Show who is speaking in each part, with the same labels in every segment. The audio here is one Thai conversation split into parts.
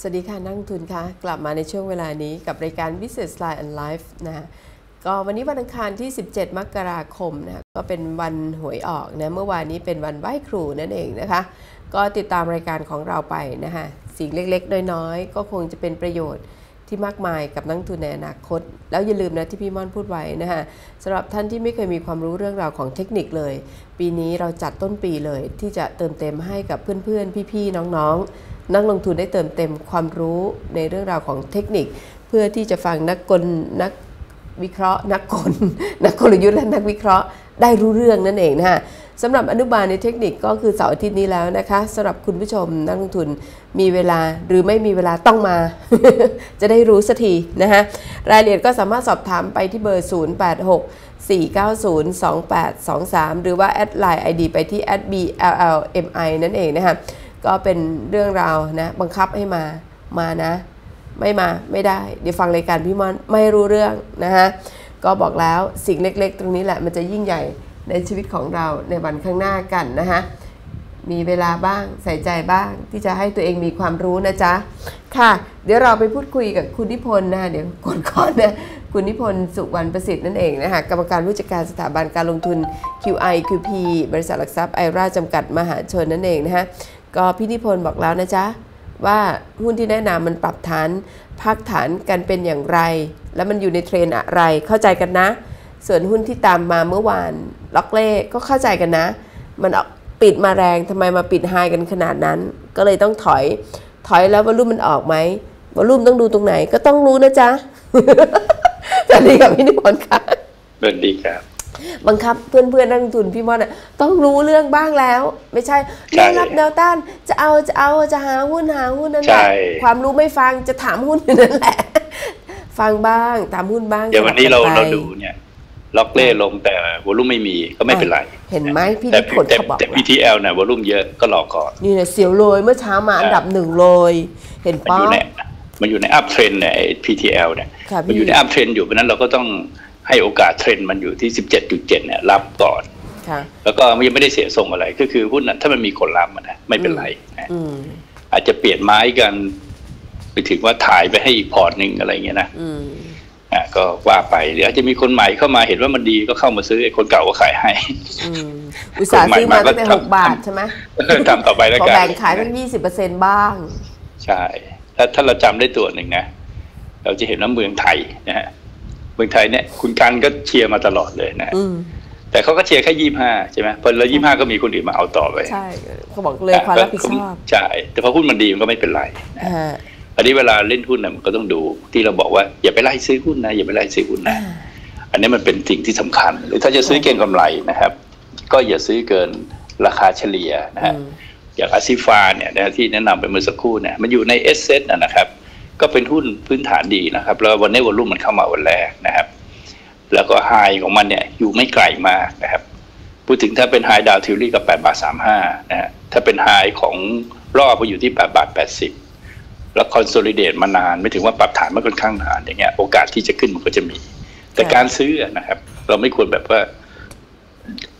Speaker 1: สวัสดีค่ะนักทุนคะกลับมาในช่วงเวลานี้กับรายการ Business Line and Life นะฮะก็วันนี้วันอังคารที่ 17 มกราคมนะก็เป็นวันหวยออกนะเมื่อวานนี้เป็นวันไหว้ครูนั่นเองนะคะ ก็ติดตามรายการของเราไปนะคะสิ่งเล็กๆ น้อยๆ ก็คงจะเป็นประโยชน์ที่มากมายกับนักทุนในอนาคต แล้วอย่าลืมนะที่พี่ม่อนพูดไว้นะคะสำหรับท่านที่ไม่เคยมีความรู้เรื่องราวของเทคนิคเลย ปีนี้เราจัดต้นปีเลยที่จะเติมเต็มให้กับเพื่อนๆ พี่ๆ น้องๆ นักลงทุนได้เติมเต็มความรู้ในเรื่องราวของเทคนิค เพื่อที่จะฟังนักกลนักวิเคราะห์ นักกลนักกลยุทธ์และนักวิเคราะห์ได้รู้เรื่องนั่นเองนะฮะสำหรับอนุบาลในเทคนิคก็คือเสาร์อาทิตย์นี้แล้วนะคะสำหรับคุณผู้ชมนักลงทุนมีเวลาหรือไม่มีเวลาต้องมา จะได้รู้สักทีนะฮะรายละเอียดก็สามารถสอบถามไปที่เบอร์ 086 4902823 หรือว่าแอดไลน์ ID ไปที่ @blmi นั่นเองนะคะ ก็เป็นเรื่องราวนะบังคับให้มามานะ ไม่มาไม่ได้ เดี๋ยวฟังรายการพี่มอนไม่รู้เรื่องนะฮะก็บอกแล้วสิ่งเล็กๆ ตรงนี้แหละมันจะยิ่งใหญ่ในชีวิตของเราในวันข้างหน้ากันนะฮะมีเวลาบ้างใส่ใจบ้างที่จะให้ตัวเองมีความรู้นะจ๊ะ ค่ะ เดี๋ยวเราไปพูดคุยกับคุณนิพนธ์นะเดี๋ยวก่อนก่อนนะคุณนิพนธ์สุวรรณประสิทธิ์นั่นเองนะคะกรรมการผู้จัดการสถาบันการลงทุน QI QP บริษัทหลักทรัพย์ไอราจำกัดมหาชนนั่นเองนะฮะ ก็พี่นิพนธ์บอกแล้วนะจ๊ะ ว่าหุ้นที่แนะนำมันปรับฐานพักฐานกันเป็นอย่างไร แล้วมันอยู่ในเทรนอะไรเข้าใจกันนะ ส่วนหุ้นที่ตามมาเมื่อวานล็อกเล่ก็เข้าใจกันนะ มันปิดมาแรงทำไมมาปิดไฮกันขนาดนั้น ก็เลยต้องถอยถอยแล้ววอลุ่มมันออกไหมวอลุ่มต้องดูตรงไหนก็ต้องรู้นะจ๊ะสวัสดีกับพี่นิพนธ์ค่ะ
Speaker 2: สวัสดีครับ
Speaker 1: บังคับเพื่อนเพื่อนๆนักลงทุนพี่มอนอะต้องรู้เรื่องบ้างแล้ว ไม่ใช่
Speaker 2: ใช่
Speaker 1: แนวรับแนวต้านจะเอาจะเอาจะหาหุ้นหาหุ้นนั่นแห
Speaker 2: ใช่
Speaker 1: ละความรู้ไม่ฟังจะถามหุ้นอยู่นั่นแหละ ฟังบ้างถามหุ้นบ้าง
Speaker 2: เดี๋ยววันนี้เรา
Speaker 1: สลับกั
Speaker 2: เรา
Speaker 1: ไป
Speaker 2: ดูเนี่ยล็อกเล่ลงแต่วอลุ่มไม่มีก็ไม่เป็นไร
Speaker 1: เห็นไหมพี่
Speaker 2: แต่
Speaker 1: นิพนธ์
Speaker 2: แต่
Speaker 1: เขาบอก
Speaker 2: แต่
Speaker 1: แล้ว
Speaker 2: PTL เนี่ยวอลุ่มเยอะก็รอก่อน
Speaker 1: นี่เนี่ยเสียวโรยเมื่อเช้ามาอันดับหนึ่งเลยเห็น
Speaker 2: มัน
Speaker 1: ป้า
Speaker 2: อยู่ในมันอยู่ในอัพเทรนเนี่ยไอ้ PTL เนี่ย
Speaker 1: ค่ะ
Speaker 2: มันอยู่
Speaker 1: พี่
Speaker 2: ในอัพเทรนอยู่เพราะฉะนั้นเราก็ต้อง ให้โอกาสเทรนมันอยู่ที่ 17.7 เนี่ยรับก่อน
Speaker 1: ค่ะ
Speaker 2: แล้วก็ยังไม่ได้เสียทรงอะไร ก็คือหุ้นน่ะถ้ามันมีคนรับมันนะ ไม่เป็นไรนะ
Speaker 1: อืม
Speaker 2: อาจจะเปลี่ยนไม้กัน ไปถึงว่าถ่ายไปให้อีกพอร์ตหนึ่งอะไรเงี้ยนะ
Speaker 1: อืม
Speaker 2: อะก็ว่าไปหรืออาจจะมีคนใหม่เข้ามาเห็นว่ามันดีก็เข้ามาซื้อไอ้คนเก่าก็ขายให้
Speaker 1: อืมอุตสาห์ซื้อมาตั้งแต่
Speaker 2: คนใหม่มาก็
Speaker 1: หกบาท
Speaker 2: ทำ
Speaker 1: ใช่ไหม
Speaker 2: ทำต่อไปแล้ว
Speaker 1: พอ
Speaker 2: กัน
Speaker 1: แบ่งขายตั้งยี่สิบเปอร์เซ็นต์บ้าง
Speaker 2: ใช่ ถ้าถ้าเราจำได้ตัวหนึ่งนะ เราจะเห็นว่าเมืองไทยนะฮะ เมืองไทยเนี่ยคุณกันก็เชียร์มาตลอดเลยนะฮะ
Speaker 1: อืม
Speaker 2: แต่เขาก็เชียร์แค่ยี่ห้าใช่ไหมพอแล้วยี่ห้าก็มีคนอื่นมาเอาต่อไป
Speaker 1: ใช่เขาบอกเลยความรับผิดชอบ
Speaker 2: ใช่แต่พอหุ้นมันดีมันก็ไม่เป็นไรนะ
Speaker 1: อ่า
Speaker 2: อันนี้เวลาเล่นหุ้นนะมันก็ต้องดูที่เราบอกว่าอย่าไปไล่ซื้อหุ้นนะอย่าไปไล่ซื้อหุ้นนะอันนี้มันเป็นสิ่งที่สำคัญ หรือถ้าจะซื้อเก็งกำไรนะครับ ก็อย่าซื้อเกินราคาเฉลี่ยนะฮะ
Speaker 1: อืม
Speaker 2: อย่างอาซิฟาเนี่ยนะที่แนะนำไปเมื่อสักครู่เนี่ยมันอยู่ในเอสเซนะนะครับ ก็เป็นหุ้นพื้นฐานดีนะครับ แล้ววันนี้วอลุ่มมันเข้ามาวันแรกนะครับ แล้วก็ไฮของมันเนี่ยอยู่ไม่ไกลมากนะครับ พูดถึงถ้าเป็นไฮดาวทิวลี่ก็8บาท35นะฮะถ้าเป็นไฮของรอบก็อยู่ที่8บาท80 แล้วคอนโซลิเดตมานาน ไม่ถึงว่าปรับฐานมันค่อนข้างนานอย่างเงี้ยโอกาสที่จะขึ้นมันก็จะมี แต่การซื้ออะนะครับ เราไม่ควรแบบว่า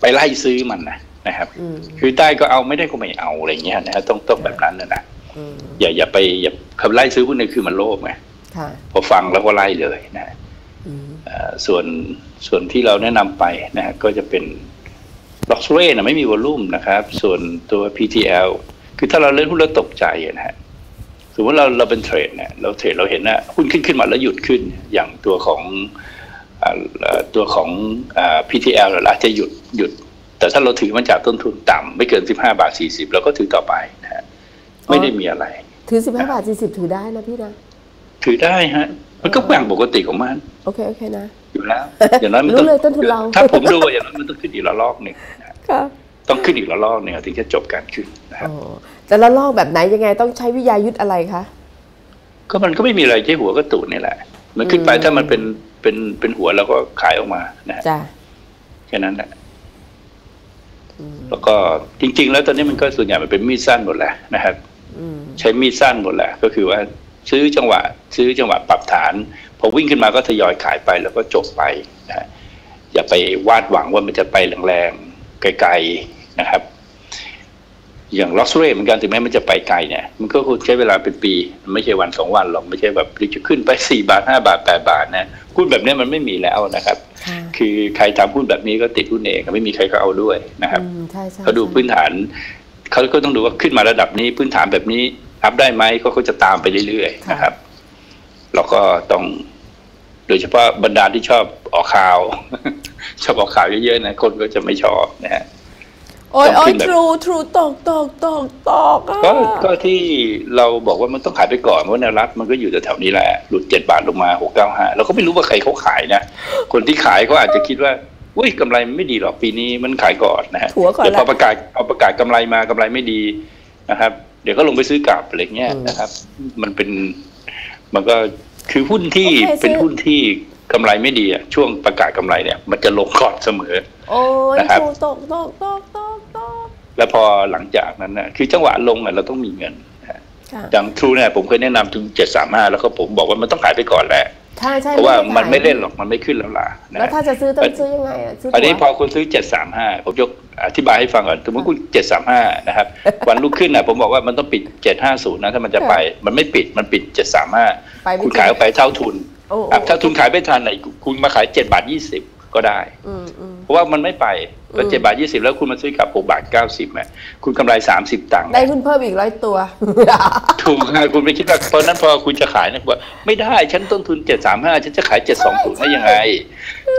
Speaker 2: ไปไล่ซื้อมันนะนะครับ
Speaker 1: อืม
Speaker 2: คือได้ก็เอาไม่ได้ก็ไม่เอาอะไรเงี้ยนะฮะต้องต้องแบบนั้นนะนะ
Speaker 1: อืม
Speaker 2: อย่าอย่าไปอย่าคำไล่ซื้อหุ้นเนี่ยคือมันโลภไง
Speaker 1: ค่ะ
Speaker 2: พอฟังแล้วก็ไล่เลยนะ
Speaker 1: อืม
Speaker 2: เอ่อส่วนส่วนที่เราแนะนำไปนะฮะก็จะเป็นล็อกเรนะไม่มีวอลลุ่มนะครับ ส่วนตัว PTL คือถ้าเราเล่นหุ้นแล้วตกใจอะนะฮะสมมติเราเราเป็นเทรดเนี่ยเราเทรดเราเห็นว่าหุ้นขึ้นขึ้นมาแล้วหยุดขึ้น อย่างตัวของอ่าเอ่อตัวของอ่า PTL เราอาจจะหยุดหยุด แต่ถ้าเราถือมันจากต้นทุนต่ำไม่เกิน 15 บาท 40 เราก็ถือต่อไปนะฮะ ไม่ได้มีอะไร
Speaker 1: ถือสิบห้าบาทสี่สิบถือได้นะพี่นะ
Speaker 2: ถือได้ฮะ มันก็แบ่งปกติของมัน
Speaker 1: โอเคโอเคนะ
Speaker 2: อยู่แล้ว อย่างน้อยมัน
Speaker 1: รู้
Speaker 2: ต้อง
Speaker 1: เลยต้นทุนเรา
Speaker 2: ถ้าผมดูอะอย่างน้อยมันต้องขึ้นอีกระลอกหนึ่งนะ
Speaker 1: ค่ะ
Speaker 2: ต้องขึ้นอีกระลอกหนึ่งถึงจะจบการขึ้นนะครับ
Speaker 1: อ๋อแต่ละลอกแบบไหนยังไงต้องใช้วิทยายุทธอะไรคะ
Speaker 2: ก็มันก็ไม่มีอะไรใช้หัวก็ตูดนี่แหละ มันขึ้นไป
Speaker 1: อืม
Speaker 2: ถ้ามันเป็นเป็นเป็นหัวเราก็ขายออกมานะฮะ
Speaker 1: จ้ะ
Speaker 2: แค่นั้นแหละ
Speaker 1: อืม
Speaker 2: แล้วก็จริง ๆ แล้วตอนนี้มันก็ส่วนใหญ่มันเป็นมีดสั้นหมดแหละนะครับ
Speaker 1: อืม
Speaker 2: ใช้มีดสั้นหมดแหละ ก็คือว่าซื้อจังหวะ ซื้อจังหวะปรับฐานพอวิ่งขึ้นมาก็ทยอยขายไปแล้วก็จบไปนะฮะอย่าไปวาดหวังว่ามันจะไปแรงๆไกลๆนะครับ อย่างล็อกเรเหมือนกันถึงแม้มันจะไปไกลเนี่ย มันก็คงใช้เวลาเป็นปี ไม่ใช่วันสองวันหรอกไม่ใช่แบบจะขึ้นไปสี่บาทห้าบาทแปดบาทนะหุ้นแบบนี้มันไม่มีแล้วนะครับ
Speaker 1: ค่ะ
Speaker 2: คือใครทำหุ้นแบบนี้ก็ติดหุ้นเองไม่มีใครเขาเอาด้วยนะครับ
Speaker 1: อืมใช่ใช่
Speaker 2: เขาดูพื้นฐาน เขาก็ต้องดูว่าขึ้นมาระดับนี้พื้นฐานแบบนี้อัพได้ไหมเขาก็จะตามไปเรื่อยๆนะครับแล้วก็ต้อง โดยเฉพาะบรรดาที่ชอบออกข่าว ชอบออกข่าวเยอะๆนะคนก็จะไม่ชอบนะฮะ
Speaker 1: โอ้ย
Speaker 2: ต้
Speaker 1: โอ้
Speaker 2: องขึ้
Speaker 1: ย
Speaker 2: นแบบ
Speaker 1: ทรูทรูตกตกตกตกอะ
Speaker 2: ก็ก็ที่เราบอกว่ามันต้องขายไปก่อนเพราะแนวรับมันก็อยู่แถวๆนี้แหละหลุดเจ็ดบาทลงมาหกเก้าห้าเราก็ไม่รู้ว่าใครเขาขายนะ คนที่ขายเขาอาจจะคิดว่า อุ้ยกำไรไม่ดีหรอกปีนี้มันขายก่อนนะฮะ
Speaker 1: ถัวก่อน
Speaker 2: เดี๋ยวพอ
Speaker 1: ละ
Speaker 2: ประกาศเอาประกาศกำไรมากำไรไม่ดีนะครับ เดี๋ยวก็ลงไปซื้อกลับอะไรเงี้ย
Speaker 1: อืม
Speaker 2: นะครับ มันเป็นมันก็คือหุ้นที่
Speaker 1: โอเคซื้อ
Speaker 2: เป็นหุ้นที่กำไรไม่ดีอะช่วงประกาศกำไรเนี่ย มันจะลงก่อนเสมอ
Speaker 1: โอ้ย
Speaker 2: นะครับ
Speaker 1: ทรูตกตกตกตกตก
Speaker 2: แล้วพอหลังจากนั้นนะคือจังหวะลงอะเราต้องมีเงินนะฮะ
Speaker 1: ค่ะ
Speaker 2: อย่างทรูเนี่ยผมเคยแนะนำถึงเจ็ดสามห้าแล้วก็ผมบอกว่ามันต้องขายไปก่อนแหละ
Speaker 1: ใช่ใช่
Speaker 2: เพราะว่า
Speaker 1: ด้
Speaker 2: มันไม่
Speaker 1: ขย
Speaker 2: เล่นหรอกมันไม่ขึ้นแล้วล่ะนะ
Speaker 1: แล้วถ้าจะซื้อต้องซื้อยังไงอะซื้อ
Speaker 2: อันนี้พ
Speaker 1: ตั๋
Speaker 2: อ
Speaker 1: ว
Speaker 2: คุณซื้อเจ็ดสามห้าผมยกอธิบายให้ฟังก่อนสมมติคุณเจ็ดสามห้านะครับ วันรุ่งขึ้นนะผมบอกว่ามันต้องปิดเจ็ดห้าศูนย์นะ ถ้ามันจะไปมันไม่ปิดมันปิดเจ็ดสามห้า
Speaker 1: ไปไม่
Speaker 2: คุณ
Speaker 1: ถึง
Speaker 2: ขายออกไปเท่าทุน
Speaker 1: โอ้
Speaker 2: อะถ้าทุนขายไม่ทันไหนคุณมาขายเจ็ดบาทยี่สิบ ก็ได้
Speaker 1: อืมอืม
Speaker 2: เพราะว่ามันไม่ไปพอ
Speaker 1: อืม
Speaker 2: เจ็ดบาทยี่สิบแล้วคุณมาซื้อกลับหกบาทเก้าสิบอะคุณกำไรสามสิบตังค์
Speaker 1: ได้หุ้นเพิ่มอีกร้อยตัว
Speaker 2: ถูกค่ะคุณไปคิดว่าเพราะนั้นพอคุณจะขายนะว่าไม่ได้ฉันต้นทุนเจ็ดสามห้าฉันจะขายเจ็ดสองศูนย์ได้ยังไง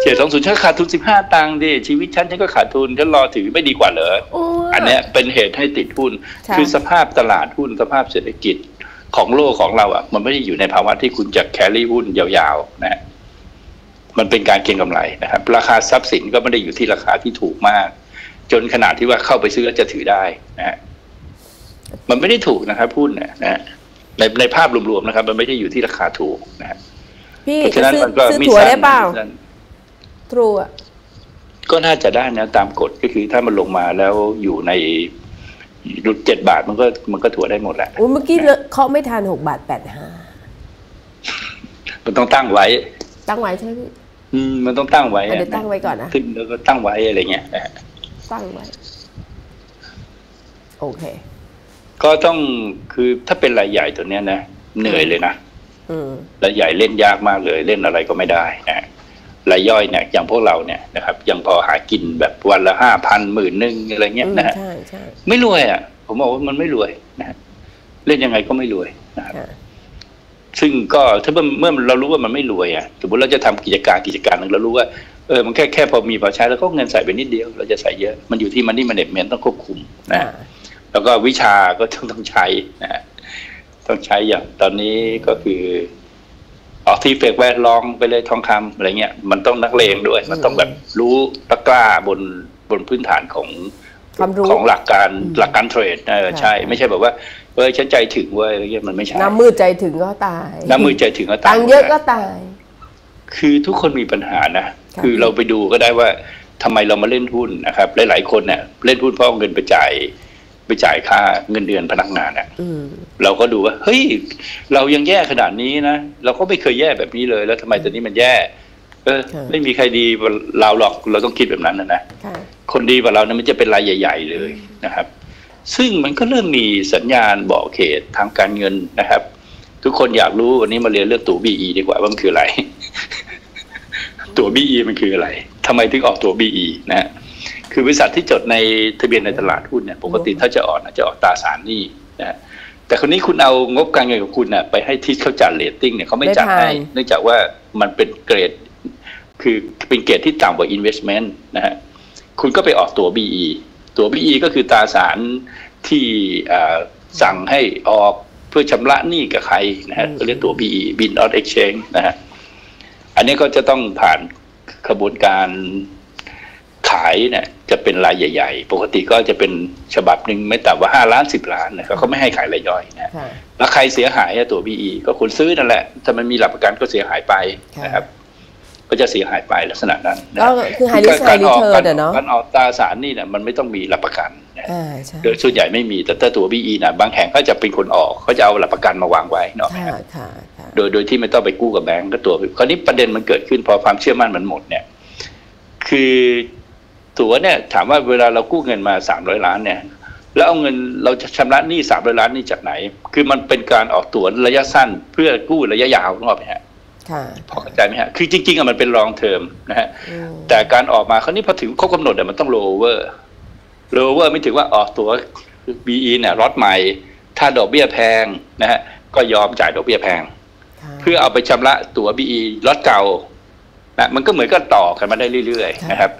Speaker 2: เจ็ดสองศูนย์ฉันขาดทุนสิบห้าตังค์ดิชีวิตฉันฉันก็ขาดทุนฉันรอถือไม่ดีกว่าเหรอ
Speaker 1: โอ้ย
Speaker 2: อันเนี้ยเป็นเหตุให้ติดหุ้น
Speaker 1: ค่ะ
Speaker 2: คือสภาพตลาดหุ้นสภาพเศรษฐกิจของโลกของเราอะมันไม่ได้อยู่ในภาวะที่คุณจะแครี่หุ้นยาวๆนะฮะ มันเป็นการเก็งกำไรนะครับ ราคาทรัพย์สินก็ไม่ได้อยู่ที่ราคาที่ถูกมาก จนขนาดที่ว่าเข้าไปซื้อแล้วจะถือได้นะฮะมันไม่ได้ถูกนะครับหุ้นเนี่ยนะฮะในในภาพรวมๆนะครับ มันไม่ได้อยู่ที่ราคาถูกนะฮะ
Speaker 1: พี่
Speaker 2: เพราะฉะนั้น
Speaker 1: ซื้อ
Speaker 2: มันก็
Speaker 1: ซื้อ
Speaker 2: มี
Speaker 1: ถั่ว
Speaker 2: สั้น
Speaker 1: ได้เปล่า
Speaker 2: สั้น
Speaker 1: ทรูอะ
Speaker 2: ก็น่าจะได้นะตามกฎก็คือถ้ามันลงมาแล้วอยู่ในรุดเจ็ดบาทมันก็มันก็ถั่วได้หมดแหละ
Speaker 1: โอ้เมื่อกี้เคาะไม่ทันหกบาทแปดห้า
Speaker 2: มันต้องตั้งไว้
Speaker 1: ตั้งไว้ใช่ไหมพี่
Speaker 2: อืมมันต้องตั้งไว้
Speaker 1: อะเดี๋ยวตั้งไว้ก่อนนะ
Speaker 2: ขึ้นแล้วก็ตั้งไว้อะไรเงี้ยนะฮะ
Speaker 1: ตั้งไว้ โอเค
Speaker 2: ก็ต้องคือถ้าเป็นรายใหญ่ตัวเนี้ยนะเหนื่อยเลยนะ
Speaker 1: อืม
Speaker 2: รายใหญ่เล่นยากมากเลย เล่นอะไรก็ไม่ได้นะฮะรายย่อยเนี่ยอย่างพวกเราเนี่ยนะครับ ยังพอหากินแบบวันละห้าพันหมื่นหนึ่งอะไรเงี้ย
Speaker 1: อืม
Speaker 2: นะฮะ
Speaker 1: ใช่ใช่
Speaker 2: ไม่รวยอะ ผมบอกว่ามันไม่รวยนะฮะเล่นยังไงก็ไม่รวยนะครับ
Speaker 1: ค่ะ
Speaker 2: ซึ่งก็ถ้าเมื่อเมื่อเรารู้ว่ามันไม่รวยอะสมมติเราจะทำกิจการกิจการหนึ่งเรารู้ว่าเออมันแค่แค่พอมีพอใช้แล้วก็เงินใส่ไปนิดเดียว เราจะใส่เยอะมันอยู่ที่มันนี่มันเน็ตเมนต้องควบคุมนะ
Speaker 1: อ่า
Speaker 2: แล้วก็วิชาก็ต้องต้องใช้นะฮะต้องใช้อย่างตอนนี้ก็คือออกที่เฟกแวดลองไปเลยทองคำอะไรเงี้ยมันต้องนักเลงด้วย มันต้องแบบรู้ตะกล้าบนบนพื้นฐานของ
Speaker 1: ความรู้
Speaker 2: ของหลักการ
Speaker 1: อืม
Speaker 2: หลักการเทรดเออใช่
Speaker 1: ค่ะ
Speaker 2: ไม่ใช่แบบว่า เออฉันใจถึงเว้ยอะไรเงี้ยมันไม่ใช่
Speaker 1: น้ำมืดใจถึงก็ตาย
Speaker 2: น้ำมือใจถึงก็ตา
Speaker 1: ตั
Speaker 2: ย
Speaker 1: งค์เยอะก็ตาย
Speaker 2: คือทุกคนมีปัญหานะ
Speaker 1: ค่ะ
Speaker 2: คือเราไปดูก็ได้ว่าทำไมเรามาเล่นหุ้นนะครับ หลาย ๆ คนเนี่ยเล่นหุ้นเพราะเอาเงินไปจ่ายไปจ่ายค่าเงินเดือนพนักงานอะ
Speaker 1: อืม
Speaker 2: เราก็ดูว่า เฮ้ย เรายังแย่ขนาดนี้นะ เราก็ไม่เคยแย่แบบนี้เลย แล้วทำไมตอนนี้มันแย่ เออ
Speaker 1: ค่ะ
Speaker 2: ไม่มีใครดีกว่าเราหรอกเราต้องคิดแบบนั้นนะนะ
Speaker 1: ค่ะ
Speaker 2: คนดีกว่าเรานะมันจะเป็นรายใหญ่ ๆ เลยนะครับ ซึ่งมันก็เริ่มมีสัญญาณบอกเขตทางการเงินนะครับ ทุกคนอยากรู้วันนี้มาเรียนเรื่องตั๋ว BE ดีกว่าว่ามันคืออะไร ตั๋ว BE มันคืออะไรทำไมถึงออกตั๋ว BE นะฮะคือบริษัทที่จดในทะเบียนในตลาดหุ้นเนี่ยปกติถ้าจะออกนะจะออกตราสารหนี้นะฮะแต่คนนี้คุณเอางบการเงินของคุณน่ะไปให้ทิศเขาจัดเรตติ้งเนี่ยเขาไม่จัด
Speaker 1: ไม่ผ่าน
Speaker 2: ให้เนื่องจากว่ามันเป็นเกรด คือเป็นเกรดที่ต่ำกว่า investment นะฮะคุณก็ไปออกตัว BE ตัว BE ก็คือตราสารที่อ่าสั่งให้ออกเพื่อชำระหนี้กับใครนะฮะ
Speaker 1: อืม
Speaker 2: ก็เรียกตัว BE Bin on Exchange นะฮะอันนี้ก็จะต้องผ่านกระบวนการขายเนี่ยจะเป็นรายใหญ่ ๆ ปกติก็จะเป็นฉบับหนึ่งไม่ต่ำกว่าห้าล้านสิบล้านนะครับเขาไม่ให้ขายรายย่อยนะ
Speaker 1: ค่ะ
Speaker 2: แล้วใครเสียหายอะตัว BE ก็คุณซื้อนั่นแหละถ้ามันมีหลักประกันก็เสียหายไปนะครับ ก็จะเสียหายไปลักษณะนั้นนะ
Speaker 1: ก็คือ high risk high
Speaker 2: การออก
Speaker 1: return อะเนาะ
Speaker 2: การออกตราสารหนี่เนี่ยมันไม่ต้องมีหลักประกันนะ
Speaker 1: อ่าใช่
Speaker 2: โดยส่วนใหญ่ไม่มีแต่ถ้าตัว BE นะบางแห่งก็จะเป็นคนออกเขาจะเอาหลักประกันมาวางไว้เนาะ
Speaker 1: ค่ะค่ะค่ะ
Speaker 2: โดยโดยที่ไม่ต้องไปกู้กับแบงก์ก็ตัวคราวนี้ประเด็นมันเกิดขึ้นพอความเชื่อมั่นมันหมดเนี่ย คือตัวเนี่ยถามว่าเวลาเรากู้เงินมาสามร้อยล้านเนี่ยแล้วเอาเงินเราจะชำระหนี้สามร้อยล้านนี่จากไหน คือมันเป็นการออกตั๋วระยะสั้นเพื่อกู้ระยะยาวนึกออกไหมฮะ
Speaker 1: ค่ะ
Speaker 2: พอเข้าใจไหมฮะ คือจริง ๆอะมันเป็น long term นะฮะ
Speaker 1: อืม
Speaker 2: แต่การออกมาคราวนี้พอถึงครบกำหนดอะมันต้อง lower lower ไม่ถึงว่าออกตัว BE เนี่ยรถใหม่ ถ้าดอกเบี้ยแพงนะฮะ ก็ยอมจ่ายดอกเบี้ยแพง
Speaker 1: ค่ะ
Speaker 2: เพื่อเอาไปชำระตั๋ว BE รถเก่านะมันก็เหมือนก็ต่อกันมาได้เรื่อย
Speaker 1: ค่ะ
Speaker 2: ๆนะครับ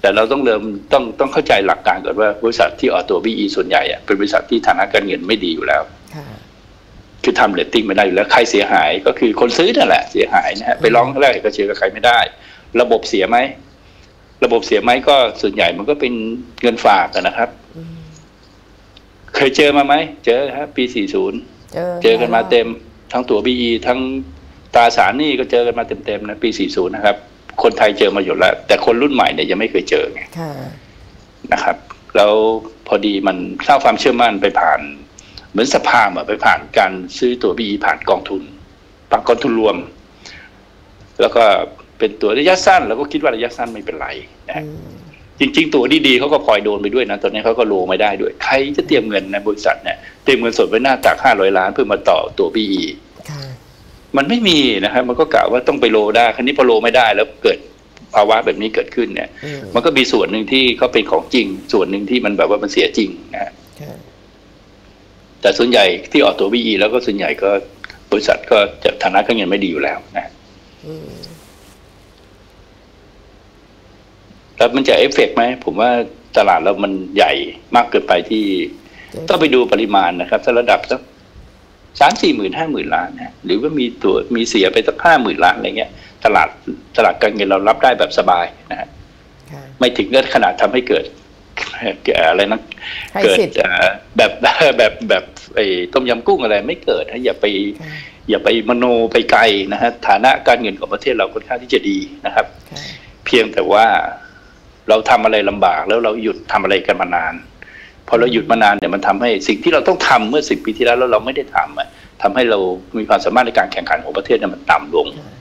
Speaker 2: แต่เราต้องเริ่มต้องต้องเข้าใจหลักการก่อนว่าบริษัทที่ออกตั๋ว BE ส่วนใหญ่อะเป็นบริษัทที่ฐานะการเงินไม่ดีอยู่แล้ว
Speaker 1: ค่ะ
Speaker 2: คือทำเรตติ้งไม่ได้อยู่แล้วใครเสียหายก็คือคนซื้อนั่นแหละเสียหายนะฮะไปร้องแรกเอกชนกับใครไม่ได้ ระบบเสียไหมระบบเสียไหมก็ส่วนใหญ่มันก็เป็นเงินฝากอะนะครับ
Speaker 1: อืม
Speaker 2: เคยเจอมาไหมเจอครับปี 40
Speaker 1: เจอ
Speaker 2: เจอกันมาเต็ม ทั้งตั๋ว BE ทั้งตราสารหนี้ก็เจอกันมาเต็มๆนะปี 40 นะครับ คนไทยเจอมาอยู่แล้ว แต่คนรุ่นใหม่เนี่ยยังไม่เคยเจอไง
Speaker 1: ค่ะ
Speaker 2: นะครับ แล้วพอดีมันสร้างความเชื่อมั่นไปผ่าน เหมือนสภาพอะไปผ่านการซื้อตั๋ว BE ผ่านกองทุนผ่านกองทุนรวม แล้วก็เป็นตั๋วระยะสั้น แล้วก็คิดว่าระยะสั้นไม่เป็นไรนะฮะ
Speaker 1: อืม
Speaker 2: จริง ๆ ตั๋วดีๆเขาก็พลอยโดนไปด้วยนะตอนนี้เขาก็โลไม่ได้ด้วย ใครจะเตรียมเงินในบริษัทเนี่ยเตรียมเงินสดไว้หน้าตักห้าร้อยล้านเพื่อมาต่อตั๋ว BE
Speaker 1: ค่ะ
Speaker 2: มันไม่มีนะครับมันก็กะว่าต้องไปโลได้ ครั้นี้พอโลไม่ได้แล้วเกิดภาวะแบบนี้เกิดขึ้นเนี่ย
Speaker 1: อืม
Speaker 2: มันก็มีส่วนหนึ่งที่เขาเป็นของจริง ส่วนหนึ่งที่มันแบบว่ามันเสียจริงนะฮะ
Speaker 1: ค่ะ
Speaker 2: แต่ส่วนใหญ่ที่ออกตัว BE แล้วก็ส่วนใหญ่ก็บริษัทก็จะฐานะการเงินไม่ดีอยู่แล้วนะ
Speaker 1: อืม
Speaker 2: แล้วมันจะเอฟเฟกต์ไหมผมว่าตลาดเรามันใหญ่มากเกินไปที่ต้องไปดูปริมาณนะครับถ้าระดับสักสามสี่หมื่นห้าหมื่นล้านนะหรือว่ามีตัวมีเสียไปสักห้าหมื่นล้านอะไรเงี้ย ตลาดตลาดการเงินเรารับได้แบบสบายนะฮะ
Speaker 1: ค่ะ
Speaker 2: ไม่ถึงกับขนาดทำให้เกิดเอ่ออะไรนะ
Speaker 1: ใคร
Speaker 2: เกิด
Speaker 1: สิทธิ์
Speaker 2: เอ่อแบบแบบแบบไอ้ต้มยำกุ้งอะไรไม่เกิดนะอย่าไป
Speaker 1: ค่ะ
Speaker 2: อย่าไปมโนไปไกลนะฮะฐานะการเงินของประเทศเราค่อนข้างที่จะดีนะครับ
Speaker 1: ค่ะ
Speaker 2: เพียงแต่ว่าเราทำอะไรลำบากแล้วเราหยุดทำอะไรกันมานานพอเราหยุดมานานเนี่ยมันทำให้สิ่งที่เราต้องทำเมื่อสิบปีที่แล้วแล้วเราไม่ได้ทำอะทำให้เรามีความสามารถในการแข่งขันของประเทศเนี่ยมันต่ำลง
Speaker 1: ค่ะ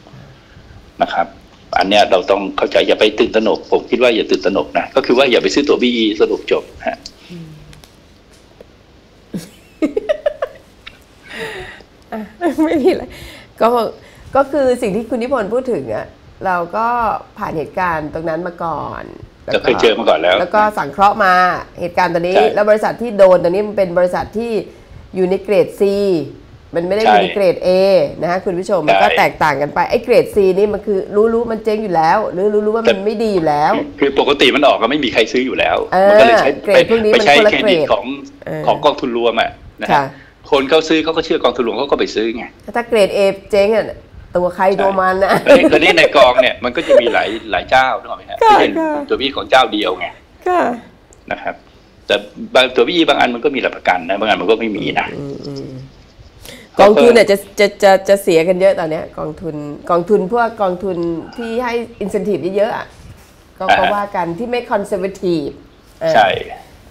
Speaker 2: นะครับ อันเนี้ยเราต้องเข้าใจอย่าไปตื่นตระหนก ผมคิดว่าอย่าตื่นตระหนกนะก็คือว่าอย่าไปซื้อตั๋วบีสรุปจบฮะ
Speaker 1: ไม่มีอะไรก็ก็คือสิ่งที่คุณนิพนธ์พูดถึงอะเราก็ผ่านเหตุการณ์ตรงนั้นมาก่อนแล้ว
Speaker 2: เราเคยเจอมาก่อนแล้ว
Speaker 1: แล้วก็สังเคราะห์มาเหตุการณ์ตัวนี้
Speaker 2: ใช่
Speaker 1: แล้วบริษัทที่โดนตัวนี้มันเป็นบริษัทที่อยู่ในเกรด C มันไม่ได้อ
Speaker 2: ใช่
Speaker 1: ยู่ในเกรด A นะฮะคุณผู้ชมมันก็
Speaker 2: ใช่
Speaker 1: แตกต่างกันไปไอ้เกรด C นี่มันคือรู้รู้มันเจ๊งอยู่แล้ว หรือรู้รู้ว่ามันไม่ดีอยู่แล้ว
Speaker 2: คือปกติมันออกก็ไม่มีใครซื้ออยู่แล้ว
Speaker 1: เออ
Speaker 2: มัก็เลยใช้
Speaker 1: เกรดพวกนี้
Speaker 2: ไป
Speaker 1: มัน
Speaker 2: ใช้
Speaker 1: คนละ
Speaker 2: เครดิต
Speaker 1: เกรด
Speaker 2: ของ
Speaker 1: เออ
Speaker 2: ของกองทุนรวมอะนะฮะ
Speaker 1: ค่ะ
Speaker 2: คนเขาซื้อเขาก็เชื่อกองทุนรวมเขาก็ไปซื้อไง
Speaker 1: ถ้าเกรด A เจ๊งอะตัวใครตัวมันนะ
Speaker 2: ตอนนี้ตอนนี้ในกองเนี่ยมันก็จะมีหลายหลายเจ้าถูกไหมฮะ
Speaker 1: ค่ะ
Speaker 2: ที่เป็น
Speaker 1: ค่ะ
Speaker 2: ตัวพี่ของเจ้าเดียวไง
Speaker 1: ค่ะ
Speaker 2: นะครับ แต่บางตัวพี่บางอันมันก็มีหลักประกันนะบางอันมันก็ไม่มีนะ
Speaker 1: อืมอืม กองทุนเนี่ยจะจะจะจะเสียกันเยอะตอนเนี้ยกองทุนกองทุนพวกกองทุนที่ให้อินเซนティブเยอะๆอะก็
Speaker 2: อ่า
Speaker 1: ก็ว่ากันที่ไม่คอนเซอร์เวทีฟ
Speaker 2: ใช่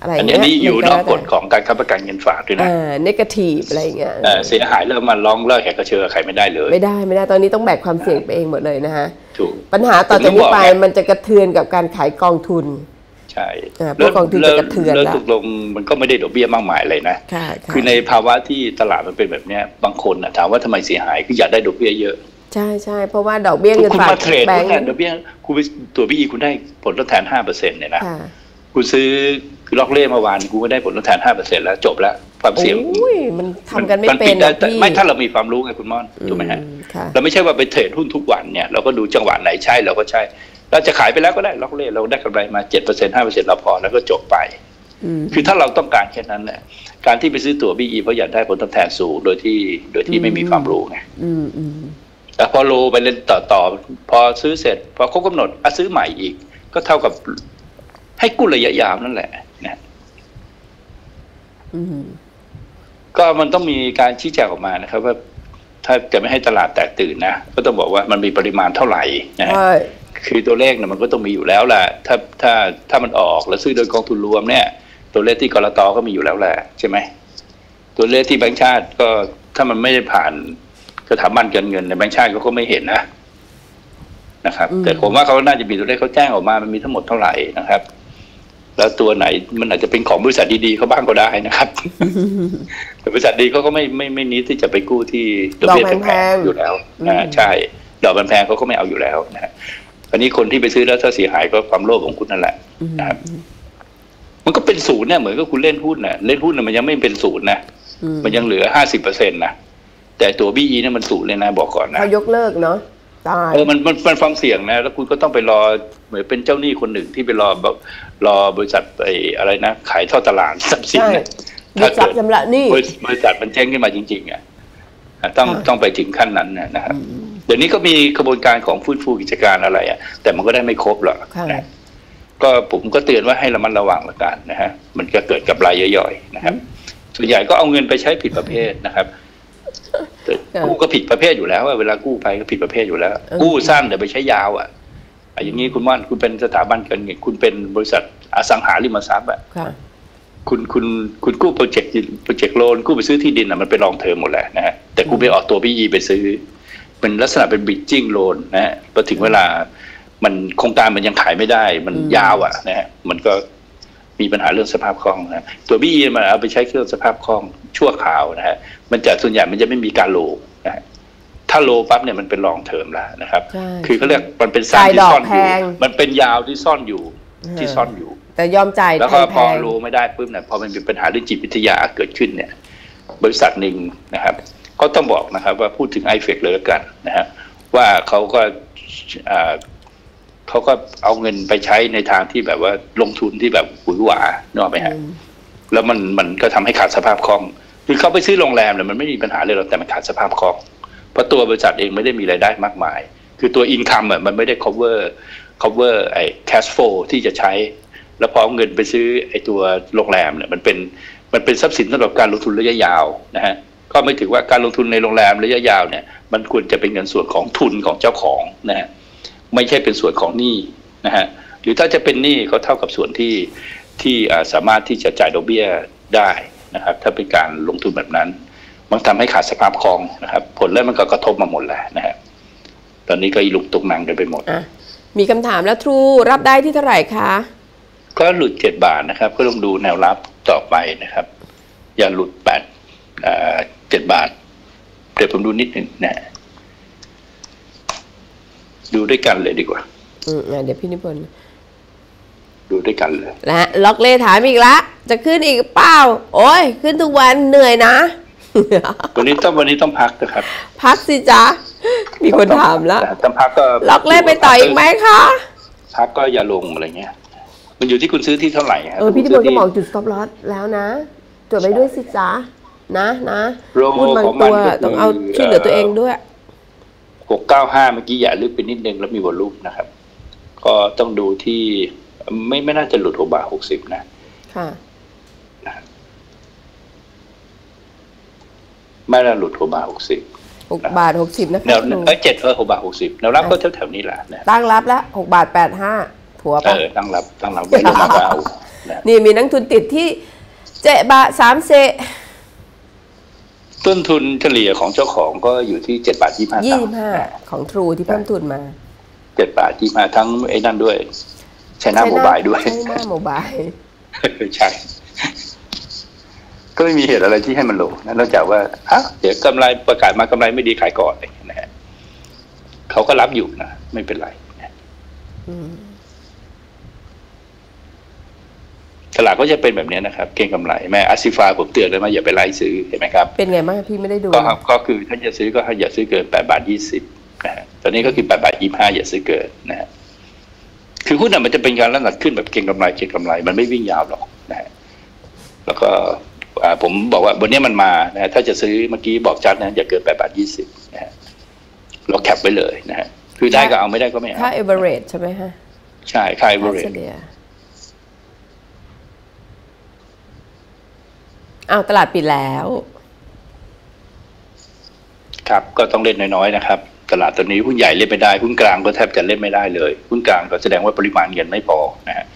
Speaker 1: อะไร
Speaker 2: อัน
Speaker 1: เงี้
Speaker 2: นี้
Speaker 1: ย
Speaker 2: อันนี้อยู่นอกกฎ
Speaker 1: ข
Speaker 2: ของการค้ำประกันเงินฝากด้วยนะ
Speaker 1: อ่าเนกาทีฟอะไรเงี้ย
Speaker 2: เอ่อเสียหายแล้วมาร้องเลิกแหกกระเชือใครไม่ได้เลย
Speaker 1: ไม่ได้ไม่ได้ตอนนี้ต้องแบกความเสี่ยงไปเองหมดเลยนะฮะ
Speaker 2: ถูก
Speaker 1: ปัญหาต่อจากนี้ไป
Speaker 2: ผมถึงบอกไง
Speaker 1: มันจะกระเทือนกับการขายกองทุน
Speaker 2: ใช่
Speaker 1: อ่าพวกกองทุนจะกระเทือน
Speaker 2: แล้ว
Speaker 1: ละ
Speaker 2: ตกลงมันก็ไม่ได้ดอกเบี้ยมากมายเลยนะ
Speaker 1: ค่ะค่ะ
Speaker 2: คือในภาวะที่ตลาดมันเป็นแบบเนี้ยบางคนน่ะถามว่าทำไมเสียหายคืออยากได้ดอกเบี้ยเยอะ
Speaker 1: ใช่ใช่เพราะว่าดอกเบี้ยเงิน
Speaker 2: คุณ
Speaker 1: ฝาก
Speaker 2: มาเทรด
Speaker 1: แบ
Speaker 2: คุ
Speaker 1: ง
Speaker 2: ณ
Speaker 1: ก์
Speaker 2: แทนดอกเบี้ยคุณไปตัวบีคุณได้ผลทดแทนห้าเปอร์เซ็นต์เนี่ยนะ
Speaker 1: ค่ะ
Speaker 2: คุณซื้อคือล็อกเล่เมื่อวานคุณก็ได้ผลทดแทนห้าเปอร์เซ็นต์แล้วจบแล้วความเสี่ยง
Speaker 1: โอ้ยมันทำกันไม่เป็น
Speaker 2: ได้
Speaker 1: นะ
Speaker 2: แต่
Speaker 1: พี่
Speaker 2: ไม่ถ้าเรามีความรู้ไงคุณม่อนถูกไหมฮะ
Speaker 1: อืค่ะ
Speaker 2: เราไม่ใช่ว่าไปเทรดหุ้นทุกวันเนี่ยเราก็ดูจังหวะไหนใช่เราก็ใช่ เราจะขายไปแล้วก็ได้ล็อกเล่เราได้กำไรมาเจ็ดเปอร์เซ็นต์ห้าเปอร์เซ็นต์เราพอแล้วก็จบไป
Speaker 1: อืม
Speaker 2: คือถ้าเราต้องการแค่นั้นแหละการที่ไปซื้อตั๋วบีเพราะอยากได้ผลตอบแทนสูงโดยที่โดยที่ไม่มีความรู้ไง
Speaker 1: อืมอืม
Speaker 2: แต่พอโลไปเล่นต่อต่อพอซื้อเสร็จ พอครบกำหนดอะซื้อใหม่อีก ก็เท่ากับให้กู้ระยะยาวนั่นแหละนะ
Speaker 1: อืม
Speaker 2: ก็มันต้องมีการชี้แจงออกมานะครับ ว่าถ้าจะไม่ให้ตลาดแตกตื่นนะก็ต้องบอกว่ามันมีปริมาณเท่าไหร่นะฮะ
Speaker 1: ใช่
Speaker 2: คือตัวเลขเนี่ยมันก็ต้องมีอยู่แล้วแหละถ้าถ้าถ้ามันออกแล้วซื้อโดยกองทุนรวมเนี่ยตัวเลขที่กรตก็มีอยู่แล้วแหละใช่ไหมตัวเลขที่แบงก์ชาติก็ถ้ามันไม่ได้ผ่านสถาบันการเงินในแบงก์ชาติเขาก็ไม่เห็นนะนะครับ แต่ผมว่าเขาน่าจะมีตัวเลขเขาแจ้งออกมามันมีทั้งหมดเท่าไหร่นะครับ แล้วตัวไหนมันอาจจะเป็นของบริษัทดีๆเขาบ้างก็ได้นะครับแต่บริษัทดีเขาก็ไม่ไม่ไม่นิดที่จะไปกู้ที่ดอกเบี้ย
Speaker 1: ดอก
Speaker 2: แพ
Speaker 1: แพ
Speaker 2: ง
Speaker 1: ง
Speaker 2: ๆ
Speaker 1: ๆ
Speaker 2: อยู่แล้ว
Speaker 1: อืม
Speaker 2: นะใช่ดอกมันแพงเขาก็ไม่เอาอยู่แล้วนะฮะ อันนี้คนที่ไปซื้อแล้วถ้าเสียหายก็ความโลภของคุณนั่นแหละ
Speaker 1: อืม
Speaker 2: นะครับ มันก็เป็นศูนย์เนี่ยเหมือนกับคุณเล่นหุ้นน่ะเล่นหุ้นน่ะมันยังไม่เป็นศูนย์นะ
Speaker 1: อืม
Speaker 2: มันยังเหลือห้าสิบเปอร์เซ็นต์นะแต่ตัวบีอีเนี่ยมันศูนย์เลยนะบอกก่อนนะ
Speaker 1: เขายกเลิกเนาะตาย
Speaker 2: เออมันมันมันความเสี่ยงนะ แล้วคุณก็ต้องไปรอเหมือนเป็นเจ้าหนี้คนหนึ่งที่ไปรอแบบรอบริษัทไอ้อะไรนะขายทอดตลาดทรัพย์สิน
Speaker 1: ใช่
Speaker 2: เนี่ย
Speaker 1: ยึดทรัพย์ชำระหนี้
Speaker 2: บริบริษัทมันแจ้งขึ้นมาจริงๆอะอะต้อง
Speaker 1: ค่ะ
Speaker 2: ต้องไปถึงขั้นนั้นนะนะครับ เดี๋ยวนี้ก็มีกระบวนการของฟื้นฟูกิจการอะไรอะ แต่มันก็ได้ไม่ครบหรอก
Speaker 1: ค่ะ
Speaker 2: นะก็ผมก็เตือนว่าให้ระมัดระวังละกันนะฮะ มันจะเกิดกับรายย่อยๆนะครับ ส่วนใหญ่ก็เอาเงินไปใช้ผิดประเภทนะครับแต่
Speaker 1: ค่ะ
Speaker 2: กู้ก็ผิดประเภทอยู่แล้วอะเวลากู้ไปก็ผิดประเภทอยู่แล้ว
Speaker 1: เออ
Speaker 2: กู้สั้นแต่ไปใช้ยาวอะอะอย่างนี้คุณว่านคุณเป็นสถาบันการเงินคุณเป็นบริษัทอสังหาริมทรัพย์อะ
Speaker 1: ค่ะ
Speaker 2: คุณคุณคุณกู้โปรเจกต์โปรเจกต์โลนกู้ไปซื้อที่ดินอะมันเป็นรองเทอมหมดแหละนะฮะแต่คุณไปออกตัวพีไปซื้อ เป็นลักษณะเป็นบิดจิ้งโลนนะฮะพอถึงเวลามันโครงการมันยังขายไม่ได้ มัน
Speaker 1: อืม
Speaker 2: ยาวอะนะฮะมันก็มีปัญหาเรื่องสภาพคล่องนะตัวบีมันเอาไปใช้เครื่องสภาพคล่องชั่วคราวนะฮะมันจะส่วนใหญ่มันจะไม่มีการโลนะฮะถ้าโลปั๊บเนี่ยมันเป็นรองเทอมแล้วนะครับ
Speaker 1: ใช่
Speaker 2: คือเขาเรียกมันเป็นสั้น
Speaker 1: จ่าย
Speaker 2: ที่
Speaker 1: ดอก
Speaker 2: ซ่อนอยู่
Speaker 1: แพง
Speaker 2: มันเป็นยาวที่ซ่อนอยู่ที่
Speaker 1: อ่า
Speaker 2: ซ่อนอยู่
Speaker 1: แต่ยอมจ่าย
Speaker 2: แล้วก็
Speaker 1: แพ
Speaker 2: พองรู้ไม่ได้ปุ๊บเนี่ยพอมันมีปัญหาเรื่องจิตวิทยาเกิดขึ้นเนี่ย บริษัทหนึ่งนะครับ ก็ต้องบอกนะครับว่าพูดถึงไอเฟกเลยแล้วกันนะฮะว่าเขาก็อ่าเขาก็เอาเงินไปใช้ในทางที่แบบว่าลงทุนที่แบบหวือหวานกออกไหมฮะ
Speaker 1: อืม
Speaker 2: แล้วมันมันก็ทำให้ขาดสภาพคล่องคือเขาไปซื้อโรงแรมเนี่ยมันไม่มีปัญหาเลยหรอกแต่มันขาดสภาพคล่องเพราะตัวบริษัทเองไม่ได้มีรายได้มากมาย คือตัวอินคัมอะมันไม่ได้ cover cover ไอ้ cash flow ที่จะใช้ แล้วพอเอาเงินไปซื้อไอ้ตัวโรงแรมเนี่ยมันเป็นมันเป็นทรัพย์สินสำหรับการลงทุนระยะยาวนะฮะ ก็ไม่ถือว่าการลงทุนในโรงแรมระยะยาวเนี่ยมันควรจะเป็นเงินส่วนของทุนของเจ้าของนะฮะไม่ใช่เป็นส่วนของหนี้นะฮะหรือถ้าจะเป็นหนี้ก็เท่ากับส่วนที่ที่อ่าสามารถที่จะจ่ายดอกเบี้ยได้นะครับถ้าเป็นการลงทุนแบบนั้น มันทำให้ขาดสภาพคล่องนะครับ ผลแล้วมันก็กระทบมาหมดแหละนะฮะตอนนี้ก็อีลุกตุกนังกันไปหมด
Speaker 1: อะมีคำถามแล้วทรูรับได้ที่เท่าไหร่คะ
Speaker 2: ก็หลุดเจ็ดบาทนะครับ ก็ต้องดูแนวรับต่อไปนะครับ อย่าหลุดแปดเจ็ดบาท เดี๋ยวผมดูนิดหนึ่งนะฮะดูด้วยกันเลยดีกว่า
Speaker 1: อืมอะเดี๋ยวพี่นิพนธ์
Speaker 2: ดูด้วยกันเลย
Speaker 1: และล็อกเล่ถามอีกละ จะขึ้นอีกเปล่า โอ้ย ขึ้นทุกวันเหนื่อยนะ
Speaker 2: วันนี้ต้องวันนี้ต้องพักนะครับ
Speaker 1: พักสิจ๊ะ มีคนถามแล้ว
Speaker 2: ต้องพักก็
Speaker 1: ล็อกเล่ไปต่ออีกไหมคะ
Speaker 2: พักก็อย่าลงอะไรเงี้ย มันอยู่ที่คุณซื้อที่เท่าไหร่ฮะ
Speaker 1: เออพี่นิพนธ์ก็บอกจุด stop loss แล้วนะ จดไว้ด้วยสิจ๊ะ นะนะ
Speaker 2: โร
Speaker 1: หุ้นบาง
Speaker 2: ของมั
Speaker 1: ตั
Speaker 2: น
Speaker 1: ว
Speaker 2: ก็
Speaker 1: ต้องเอาช่วยเหลือตัวเองด้วย
Speaker 2: หกเก้าห้าเมื่อกี้อย่าลึกไปนิดนึงแล้วมีวอลลุ่มนะครับ ก็ต้องดูที่ไม่ไม่น่าจะหลุดหกบาทหกสิบนะ
Speaker 1: ค่ะ
Speaker 2: ไม่น่าหลุดหกบาทหกสิบ
Speaker 1: หกบาทหกสิบนะ
Speaker 2: แน
Speaker 1: คะ
Speaker 2: ว
Speaker 1: ครู
Speaker 2: เอ้ยเจ็ดเออหกบาทหกสิบแนวรับก็แถวๆนี้แหละนะ
Speaker 1: ตั้งรับแล้วหกบาทแปดห้าถัว
Speaker 2: เอ
Speaker 1: ปะ
Speaker 2: อตั้งรับตั้งรับไว้ลงมาก็เอานะ
Speaker 1: นี่มีนักทุนติดที่เจ็ดบาทสามเซ
Speaker 2: ต้นทุนเฉลี่ยของเจ้าของก็อยู่ที่เจ็ดบาทยี่ห้า
Speaker 1: ยี่สิบห้าของทรูที่เพิ่มทุนมา
Speaker 2: เจ็ดบาทยี่ห้าทั้งไอ้นั่นด้วยใช้หน้าโมบายด้วย
Speaker 1: ใช่หน้าโมบาย
Speaker 2: ใช่ก็ไม่มีเหตุอะไรที่ให้มันลงนะนอกจากว่าฮะเดี๋ยวกำไรประกาศมากำไรไม่ดีขายก่อนอะไรอย่างเงี้ยนะฮะเขาก็รับอยู่นะไม่เป็นไรนะ
Speaker 1: อืม
Speaker 2: ตลาดก็จะเป็นแบบนี้นะครับ เก็งกำไรแม่อาซิฟาผมเตือนเลยว่าอย่าไปไล่ซื้อเห็นไหมครับ
Speaker 1: เป็นไงบ้างพี่ไม่ได้ดู
Speaker 2: ก็ครับก็คือถ้าจะซื้อก็ให้อย่าซื้อเกินแปดบาทยี่สิบนะฮะตอนนี้ก็คือแปดบาทยี่ห้าอย่าซื้อเกินนะฮะคือหุ้นน่ะมันจะเป็นการลักษณะขึ้นแบบเก็งกำไรเก็งกำไร มันไม่วิ่งยาวหรอกนะฮะแล้วก็อ่าผมบอกว่าวันนี้มันมานะฮะถ้าจะซื้อเมื่อกี้บอกชัดนะอย่าเกินแปดบาทยี่สิบนะฮะเราแคปไว้เลยนะฮะคือได้ก็เอาไม่ได้ก็ไม่เอา
Speaker 1: ค่าเอเวอเรจใช่ไหมฮะ
Speaker 2: ใช่ค่าเอเวอ
Speaker 1: ค่า
Speaker 2: เร
Speaker 1: เฉลี่ย อ้าวตลาดปิดแล้ว
Speaker 2: ครับก็ต้องเล่นน้อยๆนะครับ ตลาดตอนนี้หุ้นใหญ่เล่นไม่ได้หุ้นกลางก็แทบจะเล่นไม่ได้เลยหุ้นกลางก็แสดงว่าปริมาณเงินไม่พอนะฮะ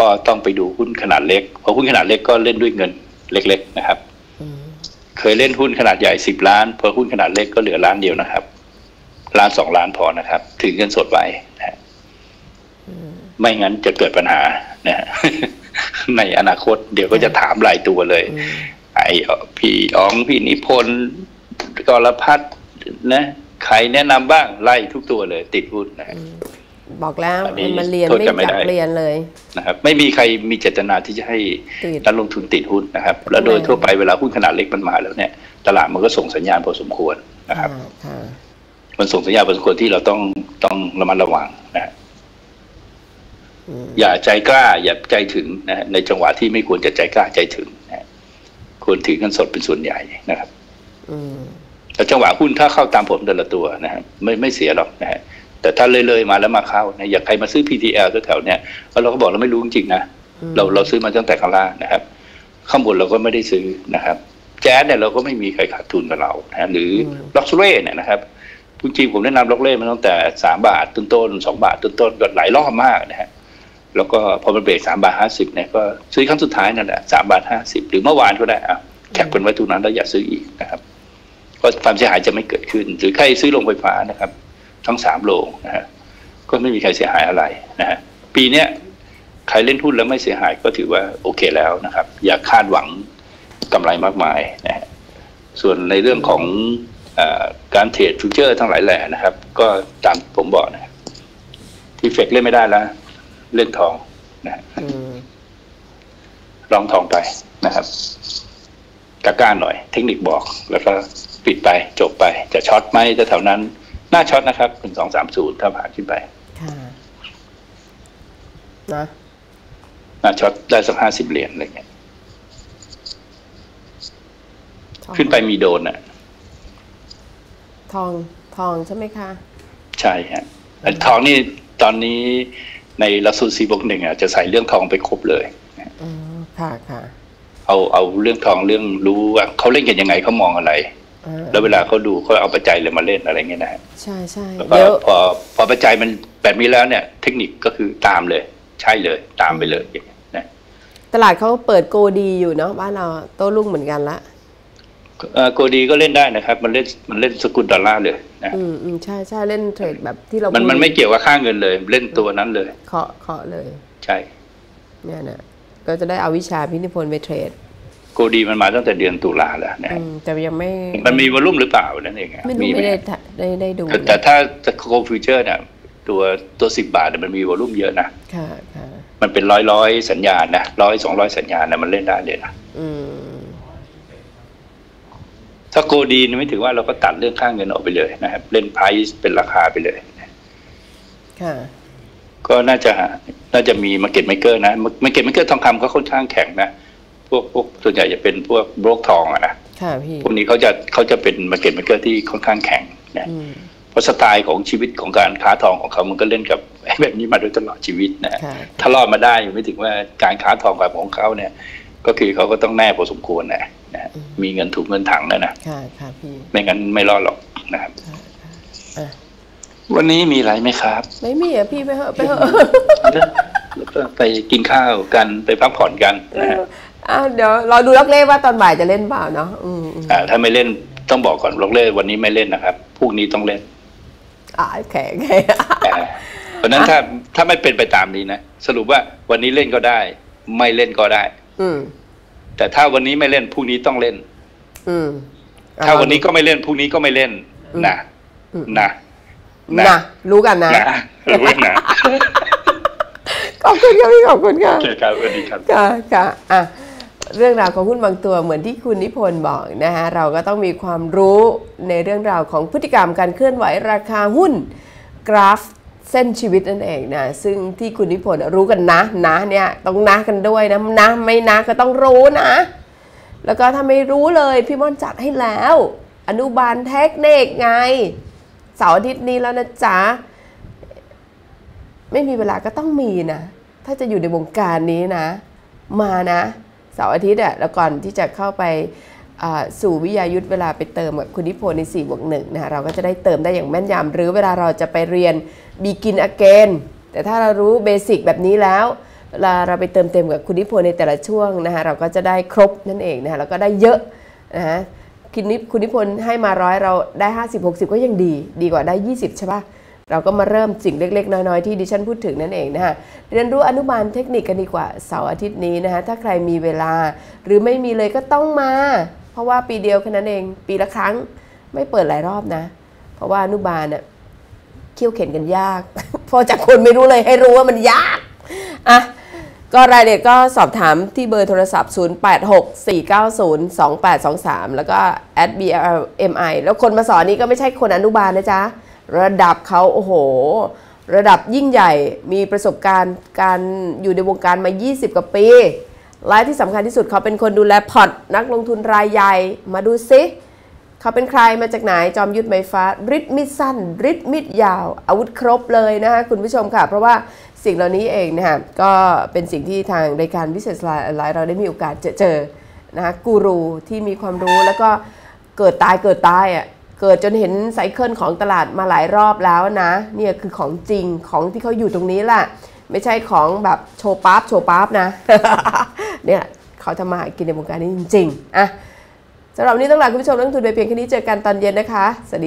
Speaker 2: ก็ต้องไปดูหุ้นขนาดเล็กเพราะหุ้นขนาดเล็กก็เล่นด้วยเงินเล็ก ๆ นะครับ
Speaker 1: อืม
Speaker 2: เคยเล่นหุ้นขนาดใหญ่สิบล้านพอหุ้นขนาดเล็กก็เหลือล้านเดียวนะครับล้านสองล้านพอนะครับถือเงินสดไว้นะฮะไม่งั้นจะเกิดปัญหานะฮะ ในอนาคต เดี๋ยวก็จะถามรายตัวเลย
Speaker 1: อืม
Speaker 2: ไอ้พี่อ๋องพี่นิพนธ์กรพัฒน์นะใครแนะนำบ้างไล่ทุกตัวเลย ติดหุ้นนะฮะ
Speaker 1: บอกแล้ว
Speaker 2: อันนี้
Speaker 1: มันเรียน
Speaker 2: โทษ
Speaker 1: ไม่
Speaker 2: กันไม่
Speaker 1: อยาก
Speaker 2: ได้
Speaker 1: เรียนเลย
Speaker 2: นะครับ ไม่มีใครมีเจตนาที่จะให้
Speaker 1: ติด
Speaker 2: นักลงทุนติดหุ้นนะครับ แล้วโดยทั่วไปเวลาหุ้นขนาดเล็กมันมาแล้วเนี่ย ตลาดมันก็ส่งสัญญาณพอสมควรนะครับ
Speaker 1: ค่ะค่ะ
Speaker 2: มันส่งสัญญาณพอสมควรที่เราต้องต้องระมัดระวังนะฮะ
Speaker 1: อืม
Speaker 2: อย่าใจกล้าอย่าใจถึงนะฮะในจังหวะที่ไม่ควรจะใจกล้าใจถึงนะฮะควรถือเงินสดเป็นส่วนใหญ่นะครับ
Speaker 1: อืม
Speaker 2: แต่จังหวะหุ้นถ้าเข้าตามผมแต่ละตัวนะฮะไม่ไม่เสียหรอกนะฮะแต่ถ้าเลยๆมาแล้วมาเข้านะอย่างใครมาซื้อ PTL แถวๆเนี่ยแล้วเราก็บอกเราไม่รู้จริงๆนะ
Speaker 1: อืม
Speaker 2: เราเราซื้อมาตั้งแต่ข้างล่างนะครับ ข้างบนเราก็ไม่ได้ซื้อนะครับ แจ๊สเนี่ยเราก็ไม่มีใครขาดทุนกับเรานะฮะหรือล็อกเล่เนี่ยนะครับจริงๆผมแนะนำล็อกเล่มาตั้งแต่สามบาทต้นๆสองบาทต้นๆก็หลายรอบมากนะฮะ แล้วก็พอมันเบรกสามบาทห้าสิบเนี่ยก็ซื้อครั้งสุดท้ายนั่นแหละสามบาทห้าสิบหรือเมื่อวานก็ได้อะแคปเป็นไว้ทุกนั้นแล้วอย่าซื้ออีกนะครับก็ความเสียหายจะไม่เกิดขึ้น หรือใครซื้อโรงไฟฟ้านะครับ ทั้งสามโรงนะฮะก็ไม่มีใครเสียหายอะไรนะฮะปีเนี้ยใครเล่นหุ้นแล้วไม่เสียหายก็ถือว่าโอเคแล้วนะครับ อย่าคาดหวังกำไรมากมายนะฮะส่วนในเรื่องของอการเทรดฟิวเจอร์ทั้งหลายแหล่นะครับ ก็ตามผมบอกนะที่เฟกเล่นไม่ได้แล้ว เล่นทองนะฮะ
Speaker 1: อืม
Speaker 2: ลองทองไปนะครับกล้าๆหน่อย เทคนิคบอก แล้วก็ปิดไปจบไป จะช็อตไหมจะแถวนั้นน่าช็อตนะครับหนึ่งสองสามศูนย์ถ้าผ่านขึ้นไป
Speaker 1: ค่ะนะ
Speaker 2: น่าช็อตได้สักห้าสิบเหรียญอะไรเงี้ย
Speaker 1: ทอง
Speaker 2: ขึ้นไปมีโดนอะ
Speaker 1: ทองทองใช่ไหมคะ
Speaker 2: ใช่ฮะแต่ทองนี่ตอนนี้ ในลักสูตรซีบกหนึ่งอะจะใส่เรื่องทองไปครบเลย
Speaker 1: อ๋อค่ะค่ะ
Speaker 2: เอาเอาเรื่องทองเรื่องรู้ว่าเขาเล่นกันยังไงเขามองอะไร
Speaker 1: อ่า
Speaker 2: แล้วเวลาเขาดูเขาเอาปัจจัยเลยมาเล่นอะไรเงี้ยนะฮะ
Speaker 1: ใช่ใช่
Speaker 2: แล้วก็
Speaker 1: เดี๋ยว
Speaker 2: พอพอปัจจัยมันแบบนี้แล้วเนี่ย เทคนิคก็คือตามเลย ใช่เลยตามไปเลยอย่างเงี้ยนะ
Speaker 1: ตลาดเขาเปิดโกดีอยู่เนาะบ้านเราโต้รุ่งเหมือนกันละ
Speaker 2: เอ่อ โกดีก็เล่นได้นะครับ มันเล่นมันเล่นสกุลดอลลาร์เลยนะ
Speaker 1: อืมอืมใช่ใช่เล่นเทรดแบบที่เรา
Speaker 2: มัน
Speaker 1: พูด
Speaker 2: มันไม่เกี่ยวกับค่าเงินเลย เล่นตัวนั้นเลย
Speaker 1: เคาะเคาะเลย
Speaker 2: ใช่
Speaker 1: เนี่ยนะก็จะได้เอาวิชาพินิพนธ์ไปเทรด
Speaker 2: โกดีมันมาตั้งแต่เดือนตุลาแล้วนะ
Speaker 1: อืมแต่ยังไม่
Speaker 2: มันมีวอลลุ่มหรือเปล่านั่นเองอะ
Speaker 1: ไม่รู้
Speaker 2: ห
Speaker 1: ไม่ได้ทะได้ได้ดู
Speaker 2: แต่แต่ถ้าจะโกฟิวเจอร์เนี่ยตัวตัวสิบบาทเนี่ยมันมีวอลลุ่มเยอะนะ
Speaker 1: ค่ะค่ะ
Speaker 2: มันเป็นร้อยร้อยสัญญาณนะร้อยสองร้อยสัญญาณนะมันเล่นได้เลยนะ
Speaker 1: อืม
Speaker 2: ถ้าโกดีเนี่ยไม่ถือว่าเราก็ตัดเรื่องค่าเงินออกไปเลยนะครับ เล่นไพรซ์เป็นราคาไปเลย
Speaker 1: ค่ะ
Speaker 2: ก็น่าจะน่าจะมีมาเก็ตไมเกอร์นะมาเก็ตไมเกอร์ทองคำก็ค่อนข้างแข็งนะพวกพวกส่วนใหญ่จะเป็นพวกโบรกทองอะนะ
Speaker 1: ค่ะพี่
Speaker 2: พวกนี้เขาจะเขาจะเป็นมาเก็ตไมเกอร์ที่ค่อนข้างแข็งนะ
Speaker 1: อืม
Speaker 2: เพราะสไตล์ของชีวิตของการค้าทองของเขามันก็เล่นกับแบบนี้มาโดยตลอดชีวิตนะ
Speaker 1: ค่ะ
Speaker 2: ถ้ารอดมาได้ไม่ถึงว่าการค้าทองแบบของเขาเนี่ย ก็คือเขาก็ต้องแน่พอสมควรนะ นะมีเงินถูกเงินถังนะนะ
Speaker 1: ค่ะค่ะพี่
Speaker 2: ไม่งั้นไม่รอดหรอกนะครับ
Speaker 1: ค่ะค่ะอะ
Speaker 2: วันนี้มีอะไรไหมครับ
Speaker 1: ไม่มีอะพี่ไปเหอะไปเหอะ
Speaker 2: แล้วก็ไปกินข้าวกันไปพักผ่อนกันนะฮะ
Speaker 1: อะเดี๋ยวรอดูล็อกเล่ว่าตอนบ่ายจะเล่นเปล่าเนาะอืมอืม
Speaker 2: อ่า ถ้าไม่เล่นต้องบอกก่อนล็อกเล่วันนี้ไม่เล่นนะครับพรุ่งนี้ต้องเล่น
Speaker 1: อ่าโอเคโอเค
Speaker 2: อ่าเพราะฉะนั้นถ้าถ้าไม่เป็นไปตามนี้นะสรุปว่าวันนี้เล่นก็ได้ ไม่เล่นก็ได้
Speaker 1: อืม
Speaker 2: แต่ถ้าวันนี้ไม่เล่นพรุ่งนี้ต้องเล่น
Speaker 1: อืมอะ
Speaker 2: ถ้าวันนี้ก็ไม่เล่นพรุ่งนี้ก็ไม่เล่นนะ
Speaker 1: อืม
Speaker 2: นะ
Speaker 1: นะรู้กันนะ
Speaker 2: นะรู้นะ
Speaker 1: ขอบคุณค่ะพี่ขอบคุณค่ะ
Speaker 2: โอเคครับสวัสดีครับ
Speaker 1: ค่ะค่ะอะเรื่องราวของหุ้นบางตัวเหมือนที่คุณนิพนธ์บอกนะฮะเราก็ต้องมีความรู้ในเรื่องราวของพฤติกรรมการเคลื่อนไหวราคาหุ้น กราฟ เส้นชีวิตนั่นเองนะซึ่งที่คุณนิพนธ์รู้กันนะนะเนี่ยต้องนะกันด้วยนะนะไม่นะก็ต้องรู้นะ แล้วก็ถ้าไม่รู้เลยพี่ม่อนจัดให้แล้ว อนุบาลเทคนิคไงเสาร์อาทิตย์นี้แล้วนะจ๊ะไม่มีเวลาก็ต้องมีนะ ถ้าจะอยู่ในวงการนี้นะ มานะเสาร์อาทิตย์อะแล้วก่อนที่จะเข้าไป สู่วิทยายุทธเวลาไปเติมกับคุณนิพนธ์ใน4บวกหนึ่งนะคะเราก็จะได้เติมได้อย่างแม่นยำหรือเวลาเราจะไปเรียน begin again แต่ถ้าเรารู้เบสิกแบบนี้แล้วเวลาเราไปเติมเต็มกับคุณนิพนธ์ในแต่ละช่วงนะคะเราก็จะได้ครบนั่นเองนะคะแล้วก็ได้เยอะนะฮะคุณนิคุณนิพนธ์ให้มาร้อยเราได้ 50 60 ก็ยังดี ดีกว่าได้ 20 ใช่ปะเราก็มาเริ่มสิ่งเล็ก ๆ น้อย ๆ ที่ดิฉันพูดถึงนั่นเองนะคะเรียนรู้อนุบาลเทคนิคกันดีกว่าเสาร์อาทิตย์นี้นะคะถ้าใครมีเวลา หรือไม่มีเลยก็ต้องมา ราะว่าปีเดียวแค่นั้นเอง ปีละครั้งไม่เปิดหลายรอบนะ เพราะว่าอนุบาลน่ะเคี่ยวเข็นกันยาก พอจากคนไม่รู้เลยให้รู้ว่ามันยากอะก็รายละเอียดก็สอบถามที่เบอร์โทรศัพท์ 0864902823 แล้วก็ @blmi แล้วคนมาสอนนี้ก็ไม่ใช่คนอนุบาลนะจ๊ะ ระดับเขาโอ้โห ระดับยิ่งใหญ่มีประสบการณ์การอยู่ในวงการมา 20 กว่าปี และที่สำคัญที่สุดเขาเป็นคนดูแลพอร์ตนักลงทุนรายใหญ่ มาดูซิ เขาเป็นใครมาจากไหนจอมยุทธไมฟ้าริดมิดสั้นริดมิดยาว อาวุธครบเลยนะคะคุณผู้ชมค่ะ เพราะว่าสิ่งเหล่านี้เองนะคะก็เป็นสิ่งที่ทางรายการวิเศษไลน์เราได้มีโอกาสเจอเจอนะคะกูรูที่มีความรู้แล้วก็เกิดตายเกิดตายอะเกิดจนเห็นไซเคิลของตลาดมาหลายรอบแล้วนะเนี่ยคือของจริงของที่เขาอยู่ตรงนี้แหละ ไม่ใช่ของแบบโชว์ปั๊บโชว์ปั๊บนะเนี่ยเขาทำมากินในวงการนี้จริงๆอะสำหรับวันนี้ต้องลาคุณผู้ชมนักลงทุนไปเพียงแค่นี้เจอกันตอนเย็นนะคะสวัสดี